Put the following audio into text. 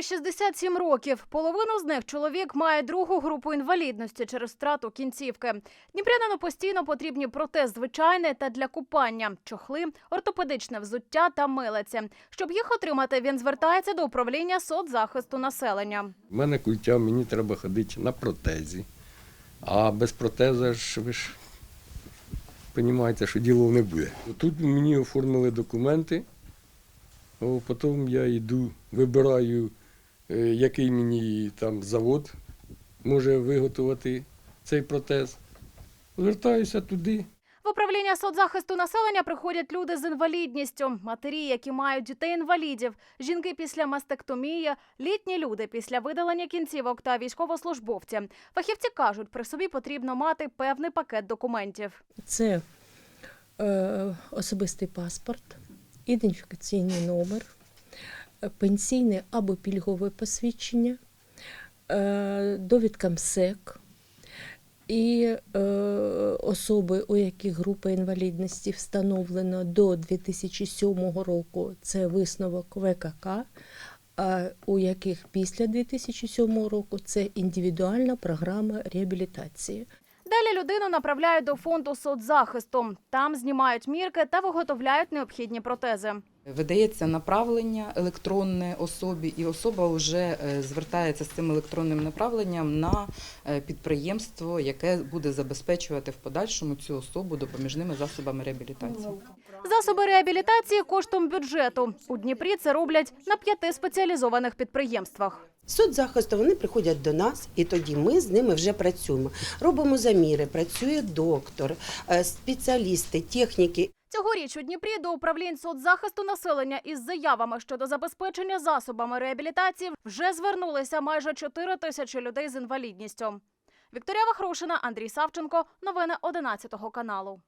Валерію 67 років. Половину з них чоловік має другу групу інвалідності через втрату кінцівки. Дніпрянину постійно потрібні протез звичайний та для купання, чохли, ортопедичне взуття та милиці. Щоб їх отримати, він звертається до управління соцзахисту населення. У мене культя, мені треба ходити на протезі. А без протеза ж ви ж розумієте, що діло не буде. Тут мені оформили документи, потім я йду, вибираю, який мені там завод може виготовити цей протез. Звертаюся туди. В управління соцзахисту населення приходять люди з інвалідністю, матері, які мають дітей-інвалідів, жінки після мастектомії, літні люди після видалення кінцівок та військовослужбовці. Фахівці кажуть, при собі потрібно мати певний пакет документів. Це е, особистий паспорт, ідентифікаційний номер, е, пенсійне або пільгове посвідчення, е, довідка МСЕК і е, особи, у яких група інвалідності встановлена до 2007 року, це висновок ВКК, а у яких після 2007 року це індивідуальна програма реабілітації. Далі людину направляють до фонду соцзахисту. Там знімають мірки та виготовляють необхідні протези. Видається направлення електронне особі, і особа вже е, звертається з цим електронним направленням на е, підприємство, яке буде забезпечувати в подальшому цю особу допоміжними засобами реабілітації. Засоби реабілітації коштом бюджету. У Дніпрі це роблять на п'яти спеціалізованих підприємствах. З Соцзахисту вони приходять до нас, і тоді ми з ними вже працюємо. Робимо заміри, працює доктор, е, спеціалісти, техніки. Цьогоріч у Дніпрі до управлінь соцзахисту населення із заявами щодо забезпечення засобами реабілітації вже звернулися майже 4 тисячі людей з інвалідністю. Вікторія Вахрушина, Андрій Савченко. Новини 11 каналу.